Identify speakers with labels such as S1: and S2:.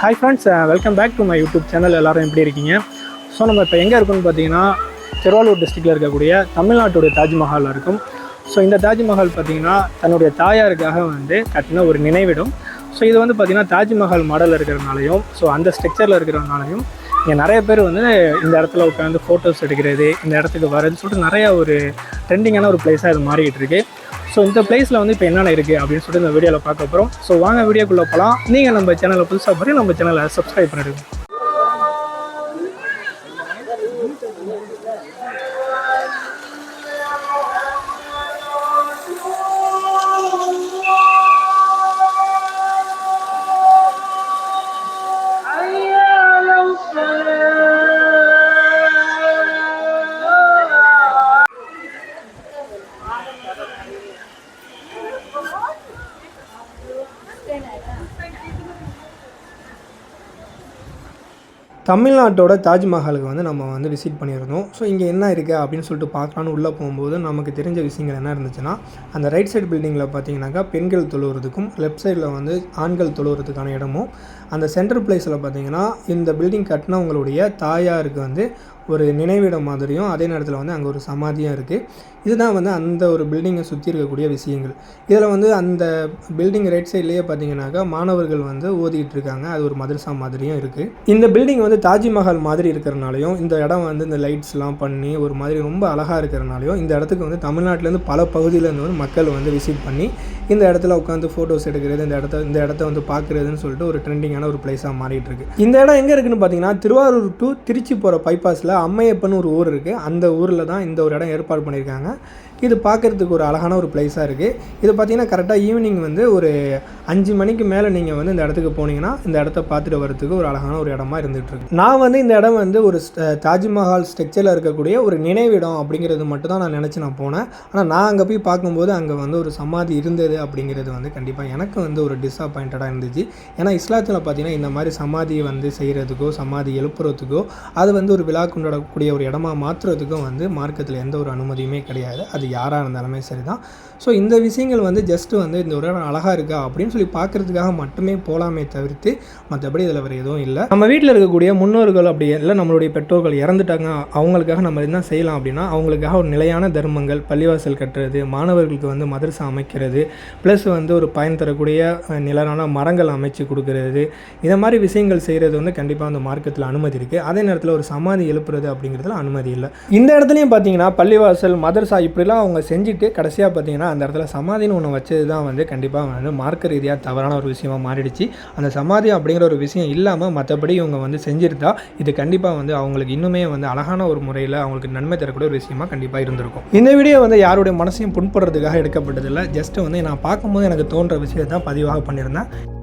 S1: Hi friends welcome back to my YouTube channel எல்லாரும் எப்படி இருக்கீங்க? ஸோ நம்ம இப்போ எங்கே இருக்கோம்னு பார்த்தீங்கன்னா திருவாரூர் டிஸ்ட்ரிக்டில் இருக்கக்கூடிய தமிழ்நாட்டுடைய தாஜ்மஹால் இருக்கும். ஸோ இந்த தாஜ்மஹால் பார்த்தீங்கன்னா தன்னுடைய தாயாருக்காக வந்து கட்டின ஒரு நினைவிடம். ஸோ இது வந்து பார்த்திங்கன்னா தாஜ்மஹால் மாடலில் இருக்கிறனாலையும் ஸோ அந்த ஸ்ட்ரக்சரில் இருக்கிறனாலையும் இங்கே நிறைய பேர் வந்து இந்த இடத்துல உட்காந்து ஃபோட்டோஸ் எடுக்கிறது இந்த இடத்துக்கு வரதுன்னு சொல்லிட்டு நிறையா ஒரு ட்ரெண்டிங்கான ஒரு பிளேஸாக இது மாறிக்கிட்டு இருக்குது ஸோ இந்த பிளேஸில் வந்து இப்போ என்னென்ன இருக்குது அப்படின்னு சொல்லிட்டு இந்த வீடியோவில் பார்க்க போகிறோம் ஸோ வாங்க வீடியோக்குள்ளே போகலாம் நீங்கள் நம்ம சேனலை புதுசாக போகிறீங்க நம்ம சேனலை சப்ஸ்கிரைப் பண்ணிடுங்க. தமிழ்நாட்டோட தாஜ்மஹாலுக்கு வந்து நம்ம வந்து விசிட் பண்ணியிருந்தோம். ஸோ இங்கே என்ன இருக்குது அப்படின்னு சொல்லிட்டு பார்க்கலான்னு உள்ளே போகும்போது நமக்கு தெரிஞ்ச விஷயங்கள் என்ன இருந்துச்சுன்னா அந்த ரைட் சைடு பில்டிங்கில் பார்த்தீங்கன்னாக்கா பெண்கள் தொழுவுறதுக்கும் லெஃப்ட் சைடில் வந்து ஆண்கள் தொழுவுறதுக்கான இடமும் அந்த சென்ட்ரல் பிளேஸில் பார்த்தீங்கன்னா இந்த பில்டிங் கட்டினவங்களுடைய தாயாருக்கு வந்து ஒரு நினைவிடம் மாதிரியும் அதே நேரத்தில் வந்து அங்கே ஒரு சமாதியும் இருக்குது இதுதான் வந்து அந்த ஒரு பில்டிங்கை சுற்றி இருக்கக்கூடிய விஷயங்கள். இதில் வந்து அந்த பில்டிங் ரைட் சைட்லேயே பார்த்தீங்கன்னாக்கா மாணவர்கள் வந்து ஓதிக்கிட்டு இருக்காங்க. அது ஒரு மதரசா மாதிரியும் இருக்குது இந்த பில்டிங் வந்து தாஜ்மஹால் மாதிரி இருக்கிறனாலையும் இந்த இடம் வந்து இந்த லைட்ஸ்லாம் பண்ணி ஒரு மாதிரி ரொம்ப அழகாக இருக்கிறனாலையும் இந்த இடத்துக்கு வந்து தமிழ்நாட்டிலேருந்து பல பகுதியிலேருந்து வந்து மக்கள் வந்து விசிட் பண்ணி இந்த இடத்துல உட்காந்து ஃபோட்டோஸ் எடுக்கிறது இந்த இடத்த இந்த இடத்த வந்து பார்க்குறதுன்னு சொல்லிட்டு ஒரு ட்ரெண்டிங்கான ஒரு பிளேஸாக மாறிட்டு இருக்கு இந்த இடம் எங்கே இருக்குன்னு பார்த்தீங்கன்னா திருவாரூர் டு திருச்சி போகிற பைபாஸில் அம்மையப்பன் ஒரு ஊர் இருக்குது அந்த ஊரில் தான் இந்த ஒரு இடம் ஏற்பாடு பண்ணியிருக்காங்க. இது பார்க்குறதுக்கு ஒரு அழகான ஒரு பிளேஸாக இருக்குது இது பார்த்தீங்கன்னா கரெக்டாக ஈவினிங் வந்து ஒரு அஞ்சு மணிக்கு மேலே நீங்கள் வந்து இந்த இடத்துக்கு போனீங்கன்னா இந்த இடத்த பார்த்துட்டு வரதுக்கு ஒரு அழகான ஒரு இடமா இருந்துகிட்டு இருக்கு. நான் வந்து இந்த இடம் வந்து ஒரு தாஜ்மஹால் ஸ்ட்ரக்சரில் இருக்கக்கூடிய ஒரு நினைவிடம் அப்படிங்கிறது மட்டும் தான் நான் நினச்சி நான் போனேன். ஆனால் நான் அங்கே போய் பார்க்கும்போது அங்கே வந்து ஒரு சமாதி இருந்தது அப்படிங்கிறது வந்து கண்டிப்பாக எனக்கு வந்து ஒரு டிஸப்பாயிண்டடாக இருந்துச்சு. ஏன்னா இஸ்லாத்தில் பார்த்தீங்கன்னா இந்த மாதிரி சமாதியை வந்து செய்கிறதுக்கோ சமாதி எழுப்புறதுக்கோ அது வந்து ஒரு விழா கொண்டாடக்கூடிய ஒரு இடமா மாற்றுறதுக்கும் வந்து மார்க்கத்தில் எந்த ஒரு அனுமதியுமே கிடையாது. அது யாராக இருந்தாலுமே சரி தான் ஸோ இந்த விஷயங்கள் வந்து ஜஸ்ட் வந்து இந்த ஒரு இடம் அழகாக இருக்கா அப்படின்னு சொல்லி பார்க்குறதுக்காக மட்டுமே போகலாமே தவிர்த்து மற்றபடி இதில் வேறு எதுவும் இல்லை. நம்ம வீட்டில் இருக்கக்கூடிய முன்னோர்கள் அப்படி இல்லை நம்மளுடைய பெற்றோர்கள் இறந்துட்டாங்க அவங்களுக்காக நம்ம என்ன செய்யலாம் அப்படின்னா அவங்களுக்காக ஒரு நிலையான தர்மங்கள் பள்ளிவாசல் கட்டுறது மாணவர்களுக்கு வந்து மதரசா அமைக்கிறது ப்ளஸ் வந்து ஒரு பயன் தரக்கூடிய அஹ், மரங்கள் அமைச்சு கொடுக்கறது. இந்த மாதிரி விஷயங்கள் செய்கிறது வந்து கண்டிப்பாக அந்த மார்க்கத்தில் அனுமதி இருக்குது அதே நேரத்தில் ஒரு சமாதி எழுப்புறது அப்படிங்கிறதுல அனுமதி இல்லை. இந்த இடத்துலையும் பார்த்தீங்கன்னா பள்ளிவாசல் மதரசா இப்படிலாம் அவங்க செஞ்சுட்டு கடைசியாக பார்த்தீங்கன்னா அந்த இடத்துல சமாதின்னு ஒன்று வச்சது தான் வந்து கண்டிப்பாக வந்து மார்க்க ரீதியாக தவறான ஒரு விஷயமா மாறிடுச்சு. அந்த சமாதி அப்படிங்கிற ஒரு விஷயம் இல்லாமல் மற்றபடி இவங்க வந்து செஞ்சுருந்தா இது கண்டிப்பாக வந்து அவங்களுக்கு இன்னுமே வந்து அழகான ஒரு முறையில் அவங்களுக்கு நன்மை தரக்கூடிய ஒரு விஷயமா கண்டிப்பாக இருந்திருக்கும். இந்த வீடியோ வந்து யாருடைய மனசையும் புண்படுறதுக்காக எடுக்கப்பட்டதில்லை. ஜஸ்ட் வந்து நான் பார்க்கும்போது எனக்கு தோன்ற விஷயத்தை தான் பதிவாக பண்ணியிருந்தேன்.